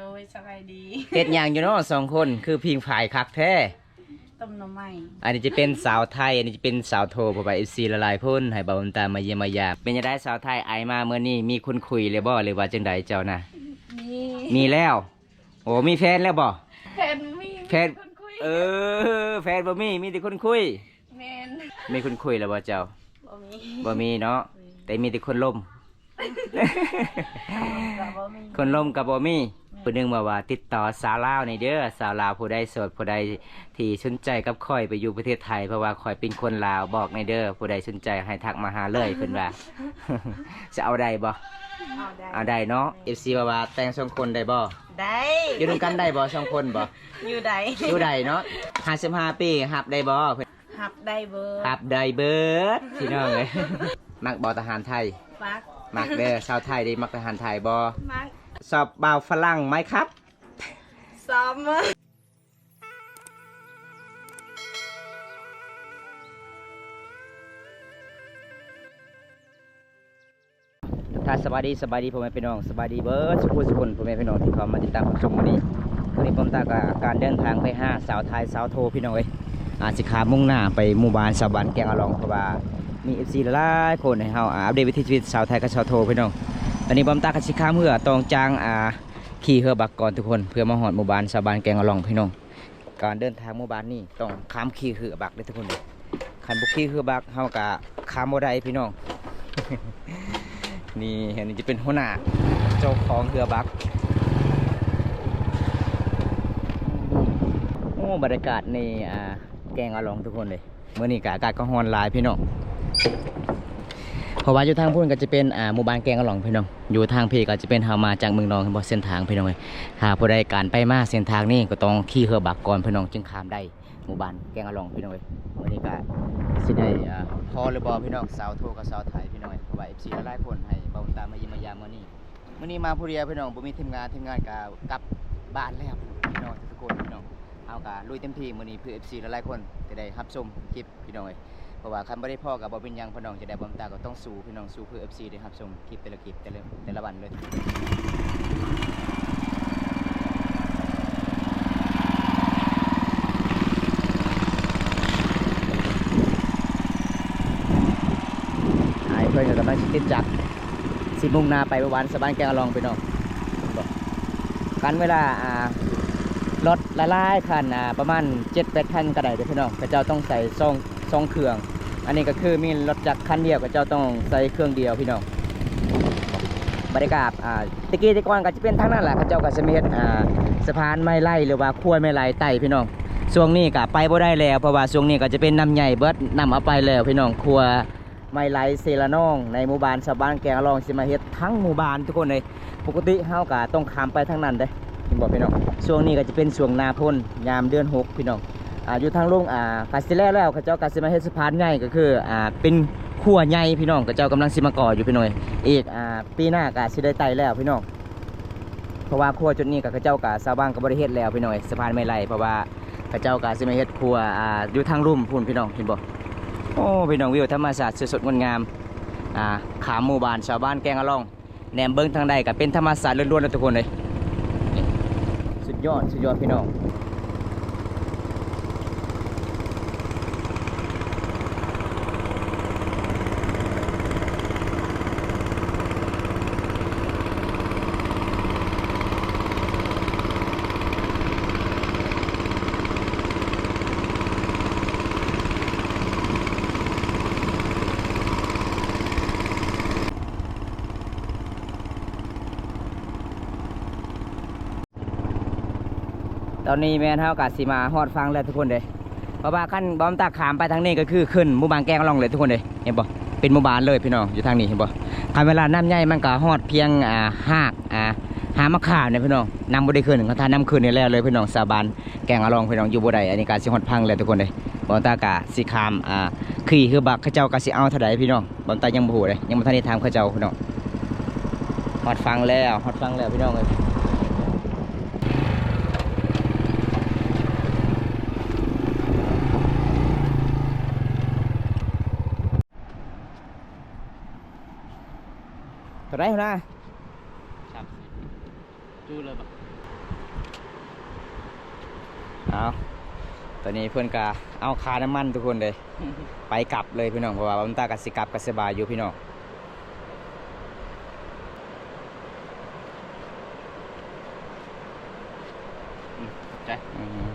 โดยสบายดีเฮ็ดหยังอยู่เนาะสองคนคือพิงฝ่ายคักแท้ ต้มหน้ำไม้อันนี้จะเป็นสาวไทย อันนี้จะเป็นสาวโทเพราะว่า FC ละลายพ่นให้บ่าวตามมาเยี่ยมมายามเป็นจังได๋สาวไทยไอมาเมื่อนี้มีคนคุยเลยบ่หรือว่าจังไดเจ้านะมีมีแล้ว โอ้มีแฟนแล้วบ่ แฟนมีแฟน คนคุยเออ แฟนบ่มีมีแต่คนคุย แมนมีคนคุยแล้วบ่เจ้าบ่มีบ่มีเนาะแต่มีแต่คนล่ม ก็บ่มีคนล่มกับบ่มี ผู้หนึงมาว่าติดต่อสาวลาวในเด้อสาวลาวผู้ใดโสดผู้ใดที่สนใจกับข่อยไปอยู่ประเทศไทยเพราะว่าข่อยเป็นคนลาวบอกในเด้อผู้ใดสนใจให้ทักมาหาเลยเพิ่นว่า จะเอาได้บ่เอาได้เอาได้เนาะ FC ว่าว่าแต่งสองคนได้บ่ได้อยู่ด้วยกันได้บ่สองคนบ่อยู่ได้อยู่ได้เนาะ55ปีฮับได้บ่เพิ่นหับได้เบอร์ฮับได้เบิดพี่น้องเอ้ยมักบ่ทหารไทยมักมักเด้อชาวไทยได้มักทหารไทยบ่มัก สอบบ่าวฝรั่งไหมครับ ซ้อมมือถ้าสบายดีสบายดีพ่อแม่พี่น้องสบายดีเบิร์ดสุขุสุขุนพ่อแม่พี่น้องที่เข้ามาติดตามรับชมวันนี้วันนี้ผมตากการเดินทางไปห้าสาวไทยสาวโทพี่น้องเอ้ยอาจสิขามุ่งหน้าไปหมู่บ้านสาวบ้านแกงอลองเพราะว่ามีเอฟซีหลายๆคนให้เฮาอ่าอัปเดตวิถีชีวิตสาวไทยกับสาวโทพี่น้อง ตอนนี้ผมตากสิข้ามเหือตองจางอ่าขี่เรือบักก่อนทุกคนเพื่อมาหอดหมู่บ้านสาวบ้านแกงอลองพี่น้องการเดินทางหมู่บ้านนี่ต้องข้ามขี่เรือบักเลยทุกคนเลยคันบุกขี่เรือบักเฮากะข้ามบ่ได้พี่น้องนี่เห็นจะเป็นหัวหน้าเจ้าของเรือบักโอ้บรรยากาศในอ่าแกงอลองทุกคนเลยเมื่อนี้กอากาศก็ฮอนหลายพี่น้อง เพราะว่าอยู่ทางพุ่นก็จะเป็นอ่าหมู่บ้านแกงอลองพี่น้อง อยู่ทางพี่ก็จะเป็นเฮามาจากเมืองนองบ่เส้นทางพี่น้องเลยหากผู้ใดการไปมาเส้นทางนี้ก็ต้องขี่เรือบักก่อนพี่น้องจึงข้ามได้หมู่บ้านแกงอลองพี่น้องเลยวันนี้ก็สิได้อ่าพอหรือบ่พี่น้องสาวโทกับสาวไทยพี่น้องเอ้ยเพราะว่า FC หลายๆคนให้เบาตามมาเยี่ยมมายามมื้อนี้มื้อนี้มาผู้เดียวพี่น้องบ่มีทีมงานทีมงานก็กลับบ้านแล้วพี่น้องทุกคนพี่น้องเอากะลุยเต็มที่มื้อนี้เพื่อ FC หลายๆคนจะได้รับชมคลิปพี่น้องเอ้ย เพราะว่าคันบ่ได้พ่อกับบ่เป็นยังพี่น้องจะได้บ่ตาก็ต้องสู้พี่น้องสู้เพื่อ FC ได้รับชมคลิปแต่ละคลิปแต่ละแต่ละวันเลยไอ้เพิ่นก็กำลังสิติดจักรสิมุ่งนาไปประวันสะบานแกงอลองพี่น้องกันเวลารถละลายคันประมาณ7จ็ดแปดคันก็ได้เด้อพี่น้องก็เจ้าต้องใส่ซอง ซองเครื่อง อันนี้ก็คือมีรถจักรคันเดียวก็เจ้าต้องใส่เครื่องเดียวพี่น้องบรรยากาศอ่าตะกี้ตะกอนก็จะเป็นทางนั้นแหละเขาเจ้าก็จะมีอ่าสะพานไม้ไล่หรือว่าขั้วไม้ไล่ไต่พี่น้องช่วงนี้ก็ไปบ่ได้แล้วเพราะว่าช่วงนี้ก็จะเป็นน้ำใหญ่เบิดนำเอาไปแล้วพี่น้องครัวไม้ไล่เซละน้อง ในหมู่บ้านชาวบ้านแกงลองสิมาเฮ็ดทั้งหมู่บ้านทุกคนเลยปกติเฮาก็ต้องข้ามไปทางนั้นเด้บอกพี่น้องช่วงนี้ก็จะเป็นช่วงนาพ้นยามเดือนหกพี่น้อง อ่าอยู่ทางลงอ่ากาสิแล้วแล้วเขาเจ้ากาสิมาเฮดสะพานใหญ่ก็คืออ่าเป็นขั้วใหญ่พี่น้องเขาเจ้ากำลังสิมาก่ออยู่พี่น้อยอีกอ่าปีหน้ากาสิได้ไต่แล้วพี่น้องเพราะว่าขั้วจุดนี้กับเขาเจ้ากาสาบ้านก็บริเฮ็ดแล้วพี่น้อยสะพานไม่ไหลเพราะว่าเขาเจ้ากาสิมาเฮ็ดขั้วอ่าอยู่ทางลุ่มพุ่นพี่น้องเห็นบ่โอ้พี่น้องวิวธรรมชาสติสดๆงดงามอ่าขามหมู่บ้านชาวบ้านแกงอะล่องแหนมเบิ้งทางใดก็เป็นธรรมชาสติล้วนๆนะทุกคนเลยสุดยอดสุดยอดพี่น้อง ตอนนี้แม่นเฮากะสิมาฮอดฟังแล้วทุกคนเลยเพราะว่าขั้นบอมตาขามไปทางนี้ก็คือขึ้นมู่บานแกงล่องเลยทุกคนเลยเห็นบ่เป็นมู่บานเลยพี่น้องอยู่ทางนี้เห็นบ่คันเวลาน้ำใหญ่มันก็ฮอดเพียงอ่าหากอ่าหามะขามเนี่ยพี่น้องนำบ่ได้ขึ้นเขาทานน้ำขึ้นนี่แล้วเลยพี่น้องสาบานแกงอะลองพี่น้องอยู่บ่ได้อันนี้ก็สิฮอดพังแล้วทุกคนเลยบอมตากะสิขามอ่าขี่คือบักเขาเจ้าก็สิเอาเท่าใดพี่น้องบอมตายังบ่หูเลยยังบ่ทันได้ถามเขาเจ้าพี่น้องฮอดฟังแล้วฮอดฟังแล้วพี่น้องเอ้ย ไรหัวหน้าครับจูเลยปะเอาตอนนี้เพื่อนกาเอาคาน้ำมันทุกคนเลย ไปกลับเลยพี่น้องเพราะว่าบัมตากับสิกลับกับสบายอยู่พี่น้องอืมใจอืม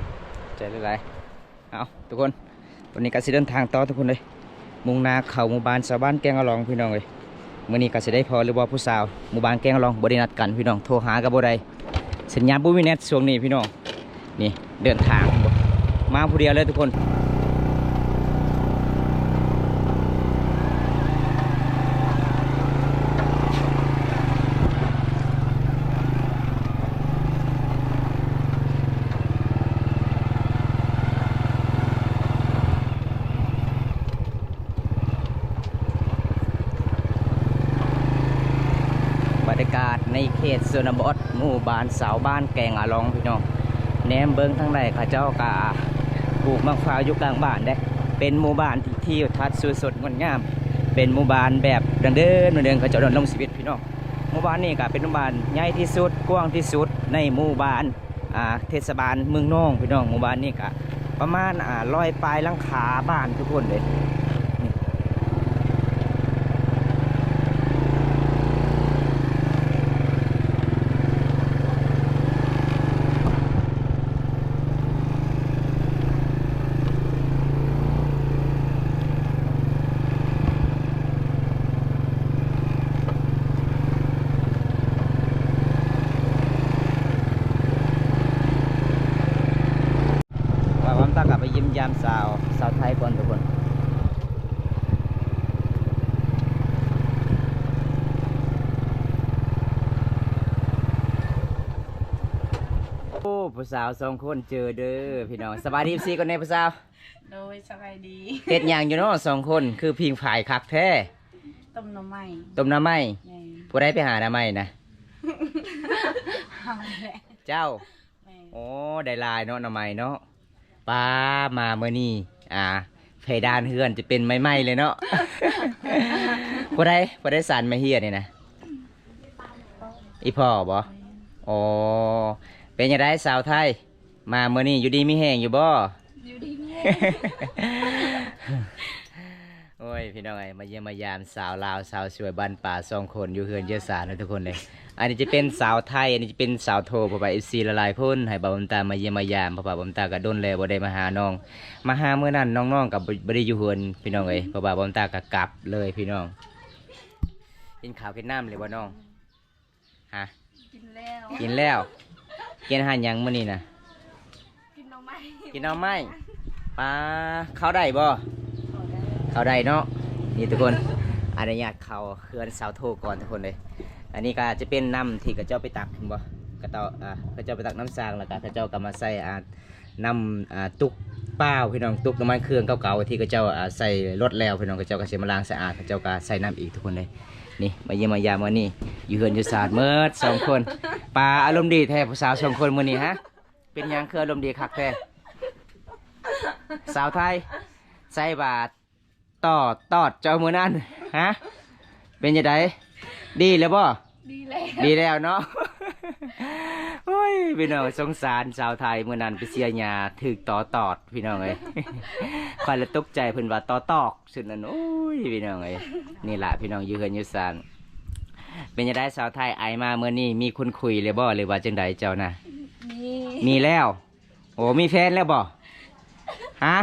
ใจเลยไรเอาทุกคน ตอนนี้ก็สิเดินทางต่อทุกคนเลย มุ่งหน้าเข้าหมู่บ้านชาวบ้านแกงอลองพี่น้องเลย มื่อนี้ก็จะได้พอหรือว่าผู้สาวหมู่บ้านแกงลองบริณัดกันพี่น้องโทรหากับบ่ได้สัญญาณบุ้มีเน็ตช่วงนี้พี่น้องนี่เดินทางมาผู้เดียวเลยทุกคน บรรยากาศในเขตสนบทหมู่ บ้านสาวบ้านแกงอาลองพี่น้องแหนมเบิ้งทั้งใดข้าเจ้ากาปลูกมะพร้าวอยู่กลางบ้านเด้เป็นหมู่บ้านที่ที่ทัดสวยสดงดงาม เป็นหมู่บ้านแบบดังเดินเหมือนเดิมเขาเจ้าดำรงชีวิตพี่น้องหมู่บ้านนี้ก็เป็นหมู่บ้านใหญ่ที่สุดกว้างที่สุดในหมู่บ้านอ่าเทศบาลเมืองน้องพี่น้องหมู่บ้านนี้ก็ประมาณอ่าร้อยปลายลังคาบ้านทุกคนเลย ว่าผมตากลับไปยิ้มยามสาวสาวไทยก่อนทุกคนโอ้ ผู้สาวสองคนเจอเด้อพี่น้องสบายดีซีกันในผู้สาวโดยสบายดีเฮ็ดหยังอยู่เนาะสองคนคือพิงฝ่ายคักแท้ต้มหน้ำไม้ต้มน้ำไหม้แม่ผู้ใดไปหาน้ำไหม้นะเอาแหละเจ้า แม่โอ้ได้หลายเนาะน้ำไหม้เนาะป้ามาเมื่อนี้อ่าเพดานเฮือนจะเป็นไม้ๆเลยเนาะ ผู้ใดผู้ใดสารมาเฮียนี่นะอีพ่อบ่อ๋อ เป็นยังไงสาวไทย มาเมื่อนี้อยู่ดีมีแห้งอยู่บ่ อยู่ดีแม่โอ้ยพี่น้องไอ้มาเยี่ยมมายามสาวลาวสาวสวยบ้านป่าสองคนอยู่เฮือนเยอะสารนะทุกคนเลยอันนี้จะเป็นสาวไทย อันนี้จะเป็นสาวโทเพราะว่าเอฟซีละลายพ่นให้บ่าวบำตามาเยี่ยมมายามเพราะว่าบ่าวบำตาก็โดนแล้วบ่ได้มาหาน้อง มาหาเมื่อนั้นน้องๆกับบ่ได้อยู่เฮือนพี่น้องเอ้ยเพราะว่าบ่าวบำตาก็กลับเลยพี่น้องกินข้าวกินน้ำเลยบ่น้องฮะกินแล้วกินแล้ว กินอาหารหยังมื้อนี้นะกินหน้ำไม้กินเอาไหมปลาเข้าได้บ่เอาได้เข้าได้เนาะนี่ทุกคนอนุญาตเข้าเคลื่อนเสาโทก่อนทุกคนเลย อันนี้ก็จะเป็นน้ำที่กระเจ้าไปตักเห็นบ่กระเตาอ่ากระเจ้าไปตักน้ำสร้างแล้วก็กระเจ้าก็มาใส่อ่าน้ำอ่าตุกเปล่าพี่น้องตุกน้ำมันเครื่องเก่าๆที่กระเจ้าอ่าใส่รถแล้วพี่น้องกระเจ้าก็เสียมาล้างสะอาดกระเจ้าก็ใส่น้ำอีกทุกคนเลย นี่มาเยี่ยมมายามวันนี้อยู่เฮือนอยู่ศาสตร์เมื่อสองคนปลาอารมณ์ดีแท้ผู้สาวสองคนมื้อนี้ฮะ เป็นหยังคืออารมณ์ดีคักแท้สาวไทยใส่บาทต่อตอดเจ้ามือนั่นฮะเป็นยังไงดีแล้วบ่ดีแล้วดีแล้วเนาะ โอ้ยพี่น้องสงสารชาวไทยเมื่อนั้นไปเสียหยาถึกต่อตอดพี่น้องเอ้ยคอยละตกใจเพิ่นว่าต่อตอกสุดนั่นโอ้ยพี่น้องเอ้ยนี่ล่ะพี่น้องอยู่เฮือนอยู่ซานเป็นยังไงชาวไทยไอมาเมื่อนี้มีคนคุยเลยบ่หรือว่าจังใดเจ้านะนี่มีแล้ว โอ้มีแฟนแล้วบ่ฮะ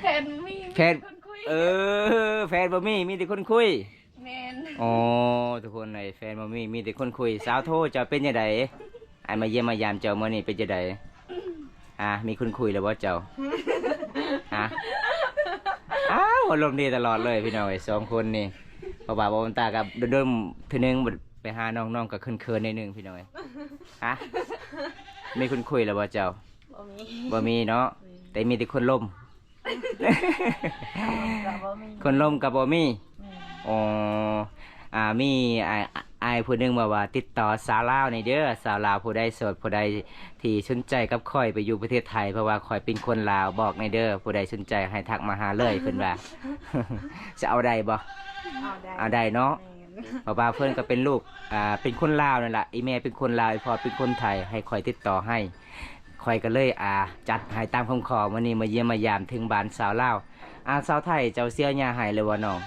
แฟนมีแฟนคนคุยเออแฟนบ่มีมีแต่คนคุยแมนอ๋อทุกคนในแฟนมามีมีแต่คนคุยสาวโทรเจะเป็นยังไงไอมาเยี่ยมมายามเจ้าเมื่อนี้เป็นยังไงอะมีคนคุยแล้วว่าเจ้าฮะอ้าวอารมณ์ดีตลอดเลยพี่น้องไอ้สองคนนี่พ่อบ่าวบ่าวตากับเดิมๆทีนึงไปหาน้องๆกับเคินๆในหนึ่งพี่น้องไอ้ฮะมีคนคุยแล้วว่าเจ้าบ่มีบ่มีเนาะแต่มีแต่คนล่มกับบ่มีคนล่มกับบ่มีแม่ อ๋ออ่ามีไอ้ไอ้ายผู้หนึงมาว่าติดต่อสาวลาวในเด้อสาวลาวผู้ใดโสดผู้ใดที่สนใจกับข่อยไปอยู่ประเทศไทยเพราะว่าข่อยเป็นคนลาวบอกในเด้อผู้ใดสนใจให้ทักมาหาเลยเพิ่นว่า จะเอาได้บ่เอาได้เอาได้เนาะแม่นเพราะว่าเพิ่นก็เป็นลูกอ่าเป็นคนลาวนั่นแหละอีแม่เป็นคนลาวอีพ่อเป็นคนไทยให้ข่อยติดต่อให้คอยก็เลยอ่า จัดให้ตามคำขอวันนี้มาเยี่ยมมายามถึงบ้านสาวลาวอาสาวไทยเจ้าเสียยาให้เลยบ่น้อง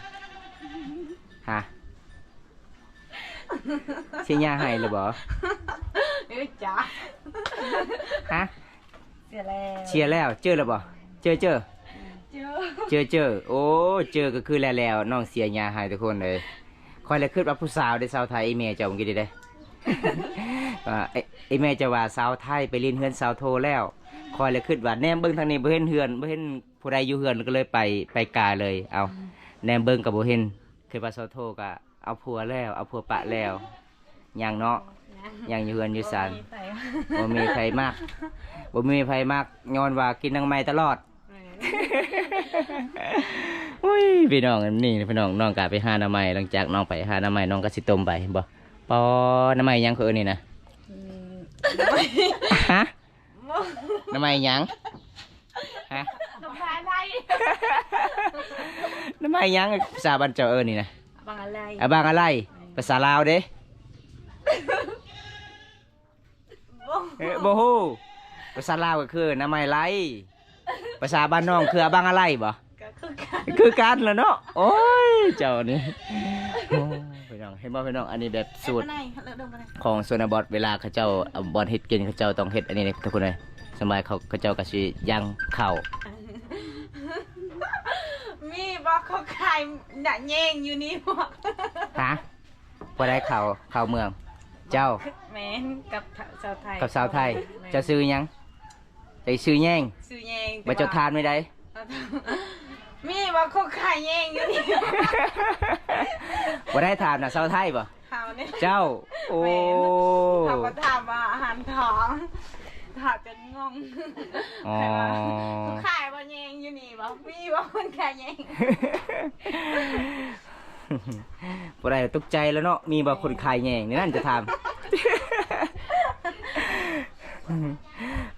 ฮะเสียยาให้เลยบ่เอ้ยจ้าฮะเสียแล้วเชียร์แล้ว เจอแล้วบ่เจอเจอ เจอเจอเจอ โอ้ เจอก็คือแล้วแล้วน้องเสียยาให้ทุกคนเลยคอยเลยคิดว่าผู้สาวได้สาวไทยไอ้แม่เจ้าเมื่อกี้ได้ว่าไอ้ไอ้แม่จะว่าสาวไทยไปเรียนเฮือนสาวโทแล้วคอยเลยคิดว่าแนมเบิ่งทางนี้บ่เห็นเฮือนบ่เห็นผู้ใดอยู่เฮือนก็เลยไปไปกาเลย เอาแนมเบิ่งก็บ่เห็น คือว่าสาวโทก็เอาผัวแล้ว เอาผัวปะแล้วยังเนาะยังอยู่เฮือนอยู่ศาลบ่มีไผบ่มีใครมากบ่มีใครมากย้อนว่ากินนางไม้ตลอดแม่นอุ้ยพี่น้องนี่พี่น้องน้องกะไปหาหน้าไม้หลังจากน้องไปหาหน้าไม้น้องก็สิต้มไปบ่ปอหน้าไม้หยังคืออนนี่นะอืมฮะหน้าไม้หยังฮะ น้ำลายไหลหน้าไม้หยังภาษาบ้านเจ้าเอิ้นนี่นะบางอะไรอะบางอะไร ภาษาลาวเด้บ่เอ้อบ่ฮู้ภาษาลาวก็คือหน้าไม้ไรภาษาบ้านน้องคืออะบางอะไรบ่ก็คือกันคือกันแหล้วเนาะโอ้ยเจ้านี่โอ้พี่น้องเห็นบ่พี่น้องอันนี้แบบสูตรไหนเลิกเดิมไปไหนของโซนบอดเวลาเขาเจ้าเอาบอลเฮ็ดกินเขาเจ้าต้องเฮ็ดอันนี้เลยทุกคนเลยสมัยเขาเขาเจ้าก็สิย่างข้าว มีบ่เขาขายหนังแยงอยู่นี่บ่ฮะบ่ได้ข้าวข้าวเมือง เจ้าแม่นกับชาวไทยกับสาวไทยแม่นเจ้าซื้อหยังใจซื้อแย่งซื้อแยงบ่เจ้าทานไม่ได้ มีบ่เขาขายแยงอยู่นี่บ่ได้ทานน่ะสาวไทยบ่เขาเนี่ยเจ้า โอ้ เขาก็ถามว่าอาหารท้อง ถามจนงงอ๋อเขาขายบ่แยงอยู่นี่บ่มีบ่คนขายแยงบ่ได้ตกใจแล้วเนาะมีบ่คนขายแย่งนี่นั่นจะถาม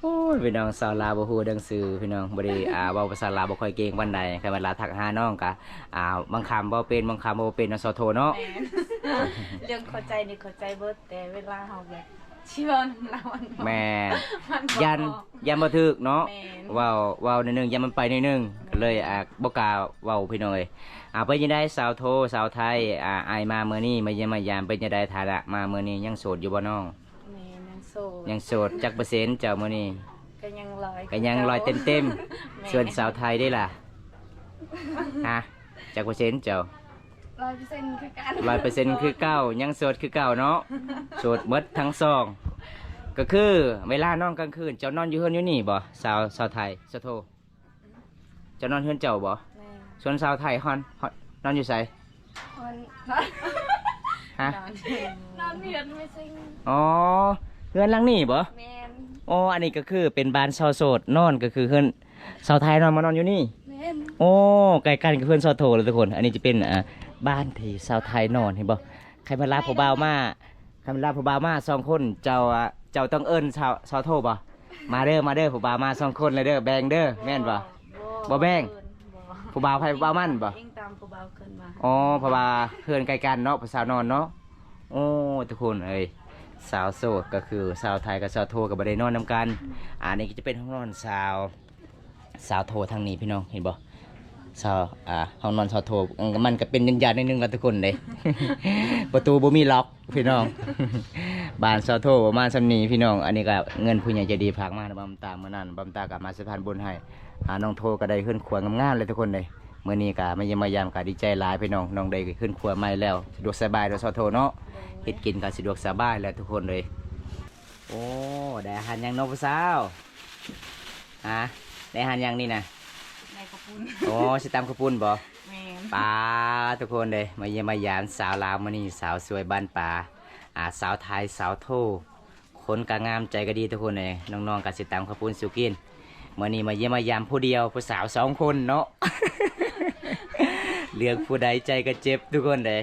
โอ้ยพี่น้องสาวลาวบ่ฮู้เรื่องสื่อพี่น้องบ่ได้อ่าเว้าภาษาลาวบ่ค่อยเก่งปานใดแค่เวลาทักหาน้องก็อ่าบางคำบ่เป็นบางคำบ่เป็นเนาะสอโทเนาะ แม่นเรื่องเข้าใจนี่เข้าใจเบิดแต่เวลาเฮาแบบ ชิเวนเรามันบ่แม่นมันบ่ยันยันบ่ถึกเนาะ แม่น เว้าเว้านิดนึงยันมันไปนิดนึงก็เลยอ่าบ่กล้าเว้าพี่น้องเอ้ยอ่าเป็นจังได๋สาวโทสาวไทยอ่าอายมามื้อนี้มาเยี่ยมมายามเป็นจังได๋ฐานะมามื้อนี้ยังโสดอยู่บ่น้อง แม่นยังโสดยังโสดจักเปอร์เซ็นต์เจ้ามื้อนี้ก็ยังลอยก็ยังลอยเต็มแๆส่วนสาวไทยได้ล่ะฮะจักเปอร์เซ็นต์เจ้า ร้อยเปอร์เซ็นต์คือกันร้อยเปอร์เซ็นต์คือเก้ายังโสดคือเก้าเนาะโสดหมดทั้งสอง ก็คือเวลานอนกลางคืนเจ้านอนอยู่เฮือนอยู่นี่บ่สาวสาวไทยสาวโทเจ้านอนเฮือนเจ้าบ่แม่ส่วนสาวไทยฮอนฮอนนอนอยู่ไสคนนฮะอนนอนเพียนไม่ซิงอ๋อเฮือนหลังนี่บ่แมนอ๋ออันนี้ก็คือเป็นบ้านชาวโสดนอนก็คือเฮือนสาวไทยนอนมานอนอยู่นี่ แมนโอ้ใกล้กันกับเพื่อนสาวโทเลยทุกคน อันนี้จะเป็นอ่า บ้านที่สาวไทยนอนเห็นบ่ใครมาลาผู้บ่าวมาใครมาลาผู้บ่าวมาสองคนเจ้าอะเจ้าต้องเอิ้นสาวสาวโทบ่มาเด้อมาเด้อผู้บ่าวมาสองคนเลยเด้อแบ่งเด้อแม่นบ่ บ่แบ่ง ผู้บ่าวไผผู้บ่าวมันบ่ เองตามผู้บ่าวขึ้นมาอ๋อเพราะว่าเพื่อนใกล้กันเนาะภาษาวนอนเนาะโอ้ทุกคนเอ้ยสาวโสดก็คือสาวไทยกับสาวโทกับบ่ได้นอนนํกัน อันนี้ก็จะเป็นห้องนอนสาว สาวโททางนี้พี่น้องเห็นบ่ สาวอ่าห้องนอนสาวโทมันก็เป็นยันยานๆนิดนึงละทุกคนเลย ประตูบ่มีล็อกพี่น้องบ้านสาวโทประมาณสำนีพี่น้อง อันนี้ก็เงินผู้ใหญ่ใจดีฝากมานะบำตาเมื่อนั้นบำตากับมาสะพานบุญให้หาน้องโทก็ได้ขึ้นขวงงามๆเลยทุกคนเลยเมื่อนี้ก็มาเยี่ยมมายามก็ดีใจหลายพี่น้องน้องได้ขึ้นครัวใหม่แล้วสะดวกสบายโดยสอโทเนาะเฮ็ดกินก็สะดวกสบายแล้วทุกคนเลยโอ้ได้อาหารยังน้องผู้สาวฮะได้อาหารยังนี่นะ ปุนโอ้สิตามข้าวปุ้นบ่แมนปลาทุกคนเลยมาเยี่ยมมายามสาวลาวมื้อนี้สาวสวยบ้านป่าอ่าสาวไทยสาวโทคนก็งามใจก็ดีทุกคนเลยน้องๆก็สิตามข้าวปุ้นสุกินมื้อนี้มาเยี่ยมมายามผู้เดียวผู้สาวสองคนเนาะ เลือกผู้ใดใจก็เจ็บทุกคนเลย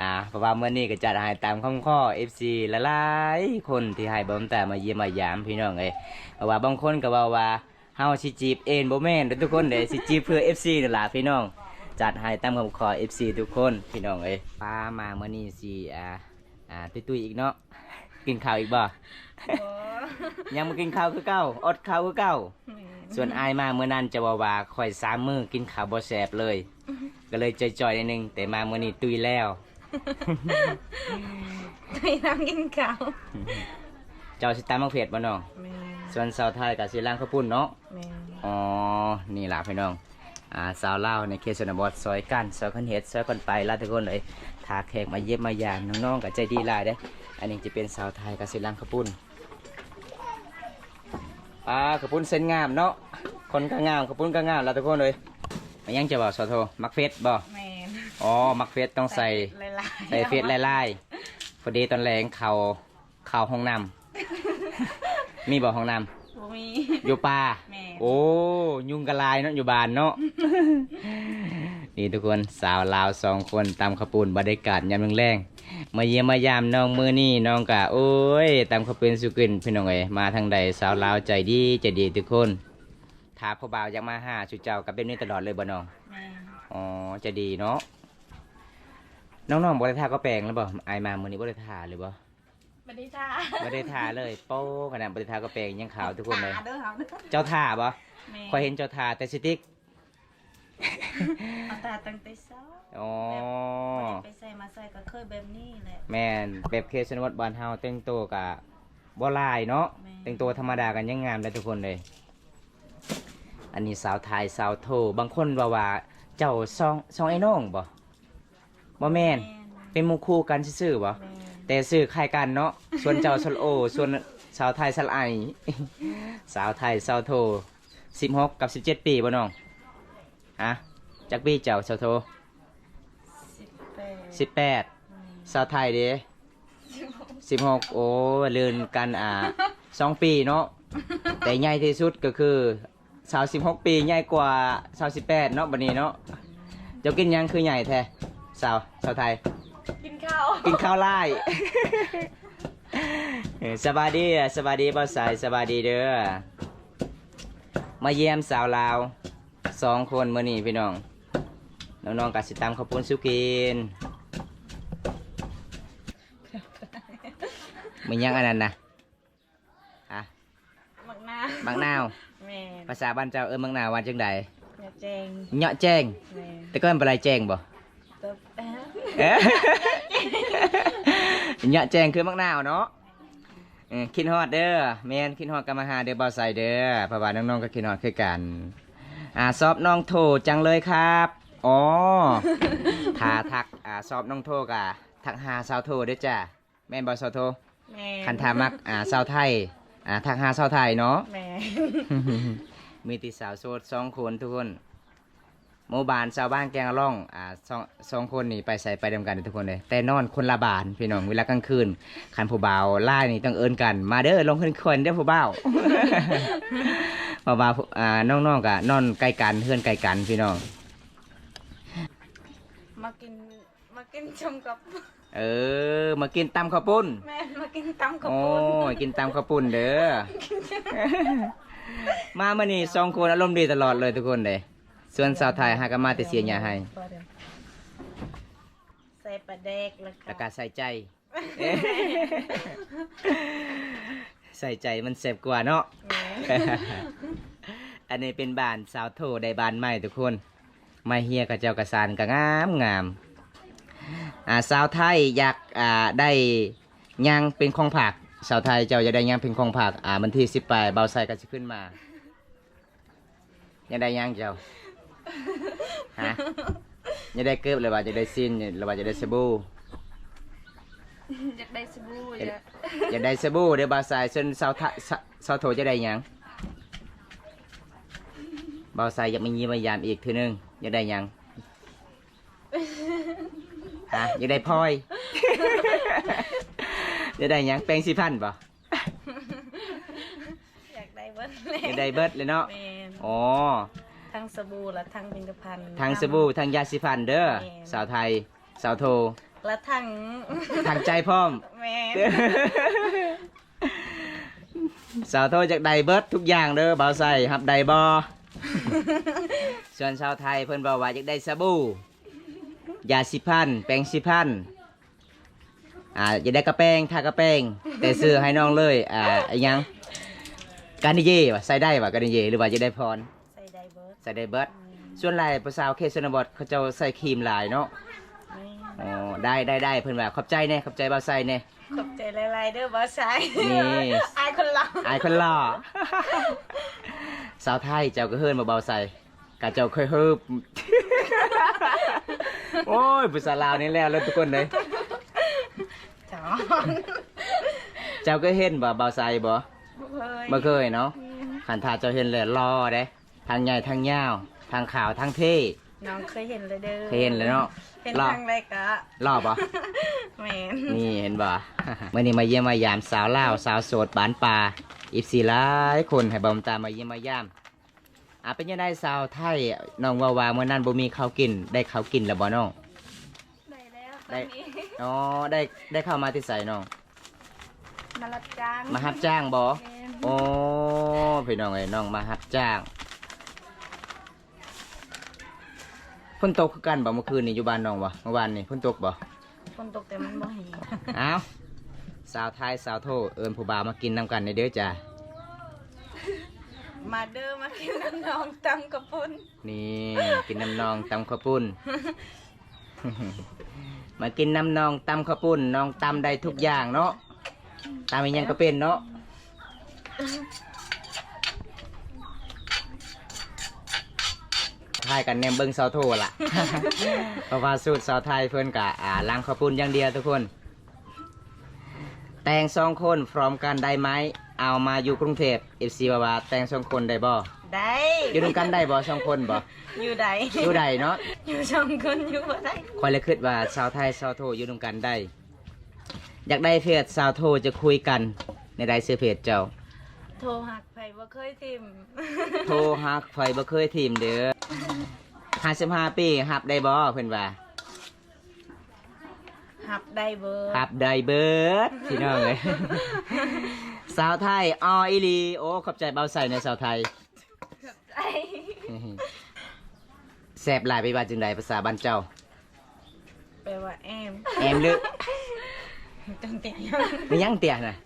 อ่าเพราะว่าเมื่อนี้ก็จัดให้ตามคำข้อ FC ละลายๆคนที่ให้บ่มแต่มาเยี่ยมมายามพี่น้องเอ้ยเพราะว่าบางคนก็เว้าว่า เฮาสิจีบเองบ่แม่นเด้อทุกคนเด้สิจีบเพื่อ FC นั่นล่ะพี่น้อง จัดให้ตามคำขอ FC ทุกคนพี่น้องเอ้ยป้ามาเมื่อนี้สิอ่าอ่าตุ้ยๆอีกเนาะกินข้าวอีกบ่โอ้ยังมากินข้าวคือเก้าอดข้าวคือเก้าส่วนอายมาเมื่อนั้นจะว่าว่าคอยสามมือกินข้าวบ่แสบเลย ก็เลยจ่อยๆนิดนึงแต่มาเมื่อนี้ตุยแล้วไม่น้ำกินข้าวเจ้าสิตามมังเผ็ดบ่น้อง แม่ส่วนสาวไทยกับสิล่างข้าวปุ้นเนาะ แม่อ๋อ นี่ล่ะพี่น้อง อ่า สาวเล่าวในเขตชนบทซอยกันซอยคนเฮ็ดซอยคนไปลาทุกคนเลยทาแขกมาเย็บมายามน้องๆกับใจดีหลายเด้ออันนี้จะเป็นสาวไทยกับสิล่างข้าวปุ้นอ่าข้าวปุ้นเส้นงามเนาะ คนก็งามข้าวปุ้นก็งามลาทุกคนเลยมายังจะบอกสาวโทมักเฟสบ่ แม่อ๋อ มักเฟสต้องใส่ ลายๆใส่เฟสไล่ๆพอดีตอนแรงเขาเขาห้องน้ำ มีบ่ห้องน้ำบ่มีอยู่ป่าแม่โอ้ยุงกระลายเนาะอยู่บ้านเนาะนี่ทุกคนสาวลาวสองคนตามขาวปูนบรรยากาศยามแรงๆมาเยี่ยมมายามน้องมือนี่น้องกะโอ้ยตามขาวปูนสุกินพี่น้องเอ๋ยมาทางใดสาวลาวใจดีใจดีทุกคนถ้าพ่อบ่าวอยากมาหาชุเจ้ากับเป็นนี่ตลอดเลยบ่น้องแม่อ๋อใจะดีเนาะน้องๆบ่ได้ทาก็แปลงแล้วบ่อายมามื้อนี้บ่ได้ทาเลยบ่ บ่ได้ท่าบ่ได้ทาเลยโป้ขนาดบ่ได้ทาก็แปลงยังขาวทุกคนเลย ตาเด้อเฮาเด้อเจ้าทาบ่แม่คอยเห็นเจ้าทาแต่สติ๊กเอาตาตั้งแต่เช้าอ๋อ ไปใส่มาใส่ก็เคยแบบนี้แหละ แม่นแบบเคสนวัตบ้านเฮาแต่งตัวกะบ่หลายเนาะแม่น แต่งตัวธรรมดากันยังงามเลยทุกคนเลย อันนี้สาวไทยสาวโท บางคนว่าว่าเจ้าซองซองไอ้น้องบ่บ่แม่นเป็นหมู่คู่กันซื่อๆบ่แม่ แต่ซื้อคล้ายกันเนาะส่วนเจ้าสลโอ ส่วนสาวไทยสลไอสาวไทยสาวโทสิบหกกับสิบเจ็ดปีบ่น้องฮะจักปีเจ้าสาวโทสิบแปดสิบแปดสาวไทยเด้สิบหกโอ้เลือนกันอ่าสองปีเนาะแต่ใหญ่ที่สุดก็คือสาวสิบหกปีใหญ่กว่าสาวสิบแปดเนาะบัดนี้เนาะเจ้ากินหยังคือใหญ่แท้สาวสาวไทยกิน ข้าวกินข้าวไล่เออสบายดีอะสบายดีบ่าวสายสบายดีเด้อ มาเยี่ยมสาวลาวสองคนมื้อนี้พี่น้อง น้องๆกับสิตามข้าวปุ้นสุกินมันยังอันนั้นนะฮะมักหน้าบางนาวแม่ภาษาบ้านเจ้าเอิ้นบางนาวว่าจังใดอย่าแจงเหยาะแจ้งแม่แต่ก็เป็นปลายแจ้งบ่ ตบแป๊บ เอ๊ะ เห ยาะแจ้งคือมักนาวเนาะเออคิดฮอดเด้อแม่นคิดฮอดกันมาหาเด้อบ่าวใส่เด้อเพราะว่าน้องๆก็คิดฮอดคือกันอ่าสอบน้องโทจังเลยครับอ๋อถ้าทักอ่าสอบน้องโทกะทักหาสาวโทเด้อจ้ะแม่นบ่สาวโทแม่คันทามักอ่าสาวไทยอ่าทักหาสาวไทยเนาะแม่มีติสาวโสดสองคนทุกคน หมู่บ้านชาวบ้านแกงร่องอ่าสองสองคนนี่ไปใส่ไปเดียวกันทุกคนเลย แต่นอนคนละบานพี่น้องเวลากลางคืนคันผู้บ่าวไล่นี่ต้องเอิ้นกัน มาเด้อลงขึ้นคนเด้อผู้บ่าวผู้บ่าวอ่าน้องๆกะนอนใกล้กันเพื่อนใกล้กันพี่น้อง มากินมากินชมกับเออ มากินตำข้าวปุ้นแม่มากินตำกับโอ้ปุ้นยกินตำข้าวปุ้นเด้อมามื่อนี้สองคนอารมณ์ดีตลอดเลยทุกคนเลย ส่วนสาวไทยหากนมาแต่เสียงอย่าให้ใส่ปลาแดกแล้วแล้วก็ก็ใส่ใจเอ๊ะใส่ใจมันเสบกว่าเนาะแม่อันนี้เป็นบ้านสาวโทได้บ้านใหม่ทุกคนมาเฮียกับเจ้ากระสานก็งามงามอ่าสาวไทยอยากอ่าได้หยังเป็นของผักสาวไทยเจ้าจะได้หยังเป็นของผักอ่ามันที่สิบปลายเบาใส่ก็จะขึ้นมาอยากได้หยังเจ้า ฮะอยากได้เกิบหรือว่าจะได้ซินหรือว่าจะได้สบู่อยากได้สบู่เอ๊ะอยากอยากได้สบู่เดี๋ยวบาสายส่วนสาวไทยสาสาวโทจะได้หยังบาสายอยากมายีมายามอีกทีนึงอยากได้หยังฮะอยากได้พลอยอยากได้หยังแปรงสีพันธุ์ป่ะอยากได้เบิ้ลอยากได้เบิดเลยเนาะแม่นอ๋อ ทั้งสบู่และทั้งผลิตภัณฑ์ทางสบู่ทางยาสีฟันเด้อแม่นสาวไทย สาวโท และทั้งทางใจพร้อมแม่นสาวโทจากไดเบิร์ดทุกอย่างเด้อบ่าวใส่ฮับไดบอส่วนชาวไทยเพิ่นบอกว่าอยากได้สบู่ยาสิพันแปรงสิพันอ่าอยากได้กระแป้งทากระแป้งแต่ซื้อให้น้องเลยอ่าอิหยังการนิเย่วะใส่ได้วะการนิเย่หรือว่าจะได้พร ใส่ไดเบิร์ดใส่ได้เบิดส่วนหลายภาษาวเขตชนบทเขาเจะใส่ครีมหลายเนาะนี่อ๋อได้ได้ได้เพิ่นว่าขอบใจแน่ขอบใจบ่าวใส่แน่ขอบใจหลายๆเด้อบอสชายนี่อายคนเราอายคนหล่อสาวไทยเจ้าก็เฮิรนมาเบาใส่กะเจ้าเคยเฮิบโอ้ยภาษาลาวนี่แล้วแล้วทุกคนเลยจ๋อเจ้าก็เห็นบ่เบาใส่บ่เฮ้ยบ่เคยเนาะขันถ้าเจ้าเห็นเลยรอเด้ ทางใหญ่ทางยาว ทางขาวทางเท่น้องเคยเห็นเลยเด้อเคยเห็นเลยเนาะเห็นรอทางไรกะรอบ่แมนนี่เห็นบ่เมื่อนี้มาเยี่ยมมายามสาวลาวสาวโสดบ้านป่าอีฟสีหลายคนให้บอมตามมาเยี่ยมมายามอะเป็นยังไงสาวไทยน้องว่าวาเมื่อนั้นบ่มีข้าวกิน ได้ข้าวกินแล้วบ่น้องได้แล้วตได้อนนี้อ๋อได้ได้เข้าวมาที่ใส่น้องมารับจ้างมารับจ้างบ่แม่นโอ้พี่น้องเอ้ยน้องมารับจ้าง ฝนตกคือกันบ่เมื่อคืนนี้อยู่บ้านน้องบ่เมื่อวานนี่ฝนตกบ่คนตกแต่มันบ่เห็นเอาสาวไทยสาวโทเอิญผู้บ่าวมากินนำกันในเด้อจ้ามาเด้อมากินน้ำนองตำกระปุนนี่กินน้ำนองตำข้าวปุ้นมากินน้ำนองตำข้าวปุ้นน้องตำได้ทุกอย่างเนาะตำอีหยังก็เป็นเนาะ ทายกันแนมเบิ้งสาวโทล่ะ เพราะว่าสูตรสาวไทยเพื่อนกะอ่าล้างข้าวปุ้นอย่างเดียวทุกคน แต่งสองคนพร้อมกันได้ไหมเอามาอยู่กรุงเทพเอฟซีบาบาแต่งสองคนได้บ่ได้อยู่ด้วยกันได้บ่สองคนบ่อยู่ใดอยู่ใดเนาะอยู่ช่องคนอยู่บ่ได้คอยเลยคิดว่าชาวไทยชาวโทอยู่ด้วยกันได้ อยากได้เพจชาวโทจะคุยกันในใดซื้อเพจเจ้าโทรหักไผบ่เคยทิมโทรฮักไฟบ่เคยทีมเด้อห้าสิบห้าปีฮับได้บ่เพิ่นว่าหับได้เบอร์ฮับได้เบิดพี่น้องเอ้ยสาวไทยออีหลี โอ้ขอบใจเบาใส่ในสาวไทยได้แซบหลายไปว่าจึงใดภาษาบ้านเจ้า แปลว่าแอมแอมลึกจังเตียงไม่ยั้งเตียน่ะ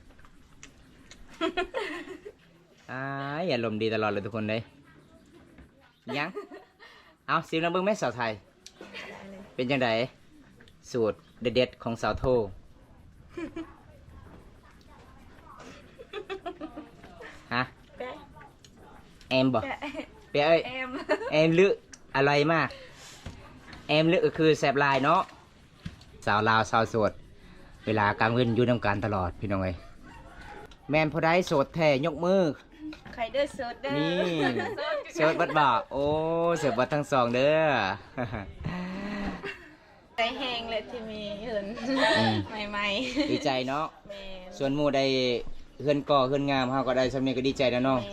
อ้ายอารมณ์ดีตลอดเลยทุกคนเลยยัง เอาซิมน้ำเบิ้งแม่สาวไทย เป็นยังไงสูตรเด็ดๆของสาวโท ฮะ แปะแอมบอกแปะเปียเอ้ย แอมแอมลึอร่อยมาก แอมลึก็คือแซบลายเนาะสาวลาวสาวโสด เวลากลางวันอยู่นำกันตลอดพี่น้องเอ้ยแมนพอได้โสดแท้ยกมือ ใครเด้อเสิร์ชเด้อนี่เสิร์ฟบัดบ่าโอ้เสิร์ฟบัดทั้งสองเด้อ ใจแห้งเลยที่มีเหินอืม ใหม่ดีใจเนาะๆแมนส่วนหมู่ได้เฮือนก่อเฮือนงามเฮาก็ได้สำเนียงก็ดีใจนะน้องแม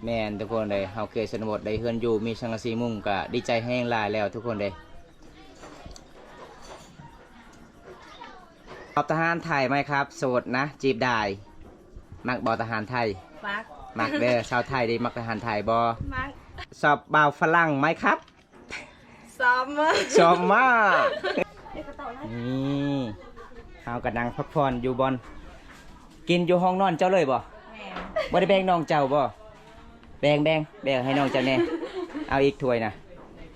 นแม่นทุกคนเลยเฮาเกศนบทได้เฮือนอยู่มีสังกะสีมุงก็ดีใจแห้งหลายแล้วทุกคนเลยตอบทหารไทยไหมครับ โสดนะ จีบได้ มักบอทหารไทยมัก มักเด้อชาวไทยได้มักทหารไทยบอมักสอบบ่าวฝรั่งไหมครับซ้อมมือชอบมากเดี๋ยวก็ต่อแล้วนี่เฮากระดังพักผ่อนอยู่บอนกินอยู่ห้องนอนเจ้าเลยบ่แมนบ่ได้แบ่งน้องเจ้าบ่แบ่งแบ่งแบ่งให้น้องเจ้าแน่เอาอีกถ้วยนะ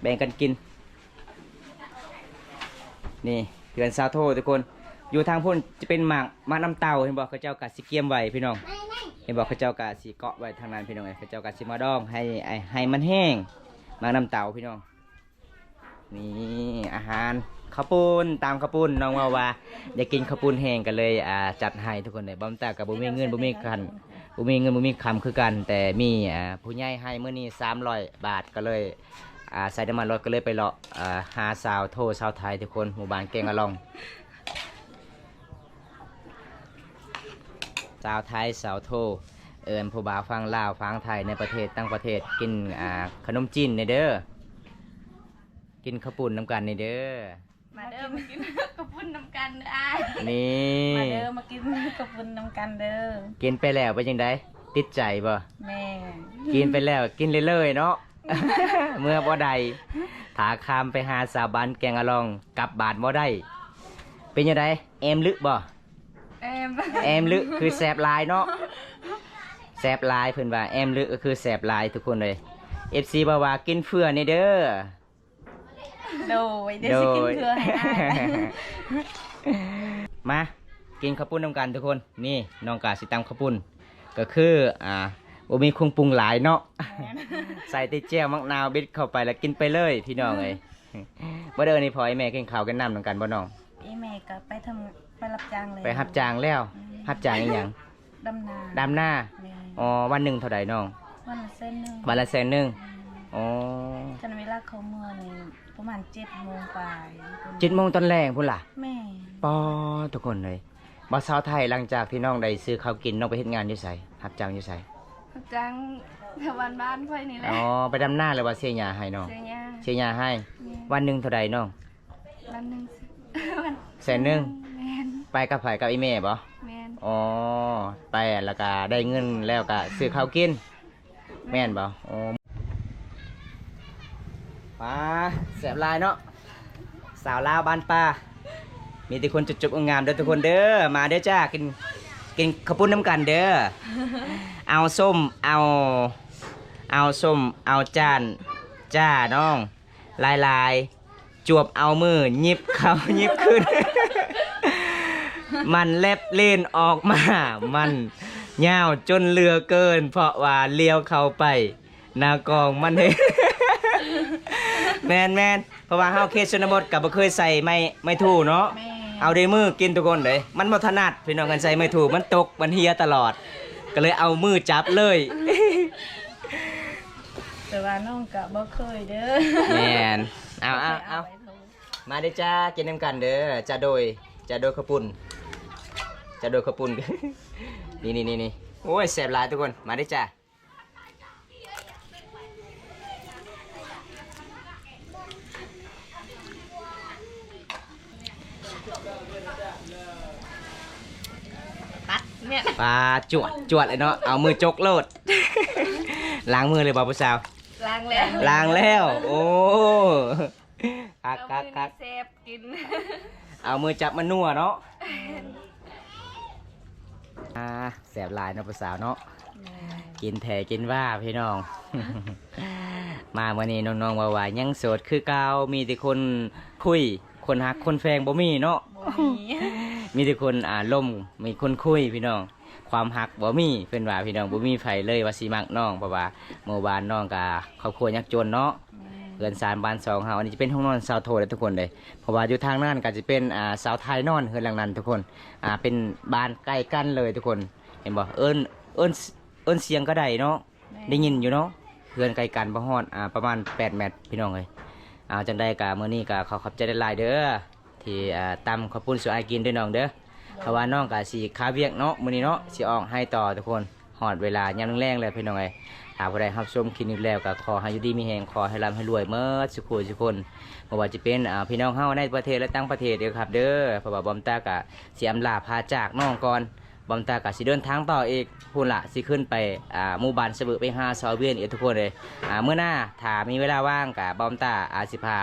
แบ่งกันกิน นี่เดือนซาวโททุกคน อยู่ทางพุ่นจะเป็นหมากมากน้ำเต่าเห็นบอกเขาเจ้ากะสิเกียมไว้พี่น้อง เห็นบอกเขาเจ้ากะสิเกาะไว้ทางนั้นพี่น้องเอ้ยเขาเจ้ากะสิมาดองให้ให้ให้มันแห้งมาน้ำเต่าพี่น้อง นี่อาหารข้าวปุ้นตามข้าวปุ้นน้องว่าว่าอยากกินข้าวปุ้นแห้งกันเลยอ่าจัดให้ทุกคนเลยบอมตากับบุมีเงินบุมีคันบุมีเงินบุมีคำคือกัน แต่มีอ่าผู้ใหญ่ให้เมื่อนี้สามร้อยบาทก็เลยอ่าใส่น้ำมันรถก็เลยไปเลาะอ่าหาสาวโทรสาวไทยทุกคนหมู่บ้านเก่งอะลอง สาวไทยสาวโท เอิญผู้บ่าวฟังลาวฟังไทยในประเทศตั้งประเทศกินอ่าขนมจีนในเด้อกินข้าวปุ้นน้ำกันในเด้อมาเด้อมากินกระปุนน้ำกันเด้ออ้ายนี่มาเด้อมากินกระปุนน้ำกันเด้อกินไปแล้วเป็นยังไงติดใจบ่แม่กินไปแล้วกินเรื่อยๆเนาะเมื่อบ่ใดถาคามไปหาสาวบ้านแกงอะลองกลับบาทบ่ได้เป็นยังไงแอมลึกบ่ แอมแอมลึคือแสบหลายเนาะแซบหลายเพิ่นว่าแอมลึกก็คือแซบหลายทุกคนเลย FC บ่าว่ากินเฟื่อนี่เด้อโดยเดี๋ยวสิกินเพื่อให้อ้ายมากินข้าวปุ้นนำกันทุกคนนี่น้องกาสิตำข้าวปุ้นก็คืออ่าบ่มีเครื่องปรุงหลายเนาะใส่แติเจียวมักนาวบิดเข้าไปแล้วกินไปเลยพี่น้องเอ้ยบ่เด้อนี่พอไอ้แม่กินข้าวกันน้ำนำกันบ่น้องอีแม่ก็ไปทำ ไปรับจ้างเลยไปรับจ้างแล้วรับจ้างอีหยังดำนาดำหน้าแม่อ๋อวันหนึ่งเท่าใดน้องวันละเส้นหนึงวันละแสนหนึงอ๋อจนเวลาเขาเมื่อนี่ประมาณเจ็ดโมงปลายเจ็ดโมงตอนแรกพุ่นล่ะแม่ปอทุกคนเลยบ่สาวไทยหลังจากที่น้องได้ซื้อข้าวกินน้องไปเฮ็ดงานอยู่ไสรับจ้างอยู่ไสรับจ้างแถวบ้านบ้านค่อยนี่แหละอ๋อไปดำหน้าเลยว่าเสียหญ้าให้น้องเสียยาเสียหญ้าให้ แม่วันหนึ่งเท่าใดน้อง วันหนึ่งสิวัน แสนหนึ่งแมน ไปกับไผกับอีแม่บ่แมนอ๋อไปแล้วก็ได้เงินแล้วก็ซื้อข้าวกิน แม่นบ่อ๋อปลาแสบหลายเนาะสาวลาวบ้านป่ามีแต่คนจุบๆงามๆเด้อทุกคนเด้อมาเด้อจ้ากินกินข้าวปุ้นน้ำกันเด้อเอาส้มเอาเอาส้มเอาจานจ้าน้องลายลายๆจวบเอามือหยิบเขาหยิบขึ้น มันเล็บเล่นออกมา มันยาวจนเหลือเกิน เพราะว่าเลี้ยวเข้าไปหนากองมันเห็นแมนแมนเพราะว่าเฮาเคสชนบทกับบ่เคยใส่ไม่ไม่ถูเนาะแม่เอาด้วยมือกินทุกคนเลยมันบ่ถนัดพี่น้องกันใส่ไม่ถูกมันตกมันเฮียตลอด ก็เลยเอามือจับเลยแต่ว่าน้องก็บ่เคยเด้อแมนเอาเอาเอาไว้โทรมาเด้อจ้ากินน้ำกันเด้อจะโดยจะโดยขาวปุ่น จะโดยขาวปุ่นนี่นี่นี่นี่โอ้ยแสบหลายทุกคน มาเด้อจ้าตัดเนี่ยปลาจวดจวดเลยเนาะ เอามือจกโลด ล้างมือเลยบ่าวผู้สาว ล้างแล้วล้างแล้ว โอ้คักคักคักเซฟกิน เอามือจับมันนัวเนาะ อ่า แสบหลายเนาะผู้สาวเนาะกินแถกินว่าพี่น้อง มาวันนี้น้องๆว่าว่ายังโสดคือเก่ามีแต่คนคุย คนฮักคนแฟงบ่มีเนาะบ่มีมีแต่คนอ่าล่มมีคนคุยพี่น้อง ความฮักบ่มีเพิ่นว่าพี่น้องบ่มีไผเลยว่าสิมักน้องเพราะว่าหมู่บ้านน้องก็ครอบครัวยากจนเนาะเรือนซานบ้านสองเฮาอันนี้จะเป็นห้องนอนชาวโทเลยทุกคนเลยเพราะว่าอยู่ทางนั้นก็จะเป็นอ่าสาวไทยนอนเฮือนหลังนั้นทุกคนอ่าเป็นบ้านใกล้กันเลยทุกคน เห็นบ่เอิ้นเอิ้นเอิ้นเสียงก็ได้เนาะได้ยินอยู่เนาะเพื่อนไกลกันบ่ฮอดอ่าประมาณ8เมตรพี่น้องเอ้ยเอาจังได้กะมื้อนี้กะขอขอบใจหลายๆเด้อที่อ่าตำข้าวปุ้นสุอายกินด้วยน้องเด้อเพราะว่าน้องกะสิค้าเวียกเนาะมื้อนี้เนาะสิออกให้ต่อทุกคนฮอดเวลายามแรงๆเลยพี่น้องเอ้ยถ้าผู้ใดรับชมคลิปนี้แล้วก็ขอให้อยู่ดีมีแรงขอให้ร่ำให้รวยเมื่อสุขูทุกคนบ่ว่าจะเป็นอ่าพี่น้องเฮาในประเทศและต่างประเทศเด้อครับ เด้อเพราะว่าบอมตากะสิอำลาพาจากน้องก่อน บอมตากะสิเดินทางต่ออีกพูนละสิขึ้นไปอ่าหมู่บ้านเสบึไปหาซอเวียนอีกทุกคนเลยอ่าเมื่อหน้าถ้ามีเวลาว่างกะบอมตาอาจสิพา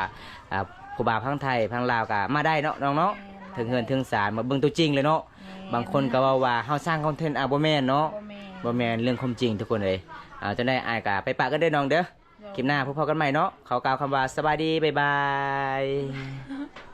อ่าผู้บ่าวพังไทยพังลาวกะมาได้เนาะน้องเนาะถึงเฮือนถึงศาลมาเบิ่งตัวจริงเลยเนาะบางคนก็ว่าว่าเฮาสร้างคอนเทนต์อะบ่แม่นเนาะบ่แม่บ่แม่นเรื่องความจริงทุกคนเลยอ่าจะได้อายกะไปปะกันเด้อน้องเด้อคลิปหน้าพบกันใหม่เนาะขอกล่าวคำว่าสบายดีบ๊ายบาย